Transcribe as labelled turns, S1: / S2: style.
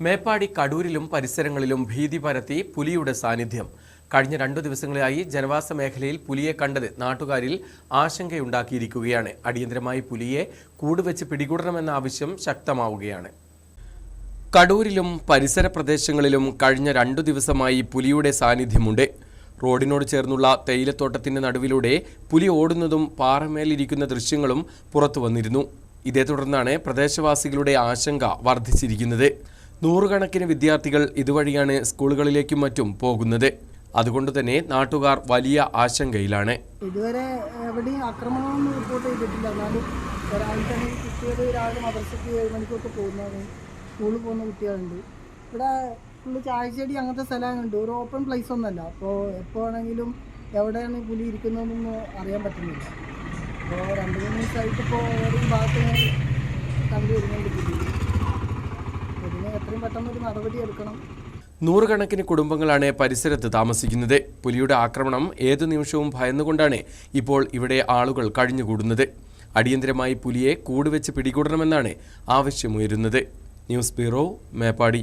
S1: മേപ്പാടി കടൂരിലും പരിസരങ്ങളിലും ഭീതി പരത്തി പുലിയുടെ സാന്നിധ്യം. കഴിഞ്ഞ രണ്ടു ദിവസങ്ങളായി ജനവാസ മേഖലയിൽ പുലിയെ കണ്ടത് നാട്ടുകാരിൽ ആശങ്കയുണ്ടാക്കിയിരിക്കുകയാണ്. അടിയന്തരമായി പുലിയെ കൂടുവെച്ച് പിടികൂടണമെന്ന ആവശ്യം ശക്തമാവുകയാണ്. കടൂരിലും പരിസര പ്രദേശങ്ങളിലും കഴിഞ്ഞ രണ്ടു ദിവസമായി പുലിയുടെ സാന്നിധ്യമുണ്ട്. റോഡിനോട് ചേർന്നുള്ള തേയിലത്തോട്ടത്തിന്റെ നടുവിലൂടെ പുലി ഓടുന്നതും പാറമേലിരിക്കുന്ന ദൃശ്യങ്ങളും പുറത്തു വന്നിരുന്നു ഇതേ തുടർന്നാണ് പ്രദേശവാസികളുടെ ആശങ്ക വർദ്ധിച്ചിരിക്കുന്നത്. നൂറുകണക്കിന് വിദ്യാർത്ഥികൾ ഇതുവഴിയാണ് സ്കൂളുകളിലേക്കും മറ്റും പോകുന്നത്. അതുകൊണ്ട് തന്നെ നാട്ടുകാർ വലിയ ആശങ്കയിലാണ്.
S2: ഇതുവരെ എവിടെയും ആക്രമണമൊന്നും റിപ്പോർട്ട് ചെയ്തിട്ടില്ല. എന്നാലും രാവിലെ തന്നെ കുട്ടികൾ രാവിലെ മദ്രസയ്ക്ക് ഏഴ് മണിക്കൊക്കെ പോകുന്നതാണ്. സ്കൂളിൽ പോകുന്ന കുട്ടികളുണ്ട്. ഇവിടെ ഫുള്ള് ചായച്ചെടി അങ്ങനത്തെ സ്ഥലങ്ങളുണ്ട്. ഒരു ഓപ്പൺ പ്ലേസ് ഒന്നല്ല അപ്പോൾ എപ്പോൾ വേണമെങ്കിലും എവിടെയാണ് പുലി ഇരിക്കുന്നതെന്നൊന്നും അറിയാൻ പറ്റുന്നില്ല. അപ്പോൾ രണ്ട് മൂന്ന് ദിവസമായിട്ട് ഇപ്പോൾ ഓരോ ഭാഗത്ത് കണ്ടുവരുന്നുണ്ട് പുലി.
S1: നൂറുകണക്കിന് കുടുംബങ്ങളാണ് പരിസരത്ത് താമസിക്കുന്നത്. പുലിയുടെ ആക്രമണം ഏതു നിമിഷവും ഭയന്നുകൊണ്ടാണ് ഇപ്പോൾ ഇവിടെ ആളുകൾ കഴിഞ്ഞുകൂടുന്നത്. അടിയന്തരമായി പുലിയെ കൂടുവെച്ച് പിടികൂടണമെന്നാണ് ആവശ്യമുയരുന്നത്. News bureau Meppadi.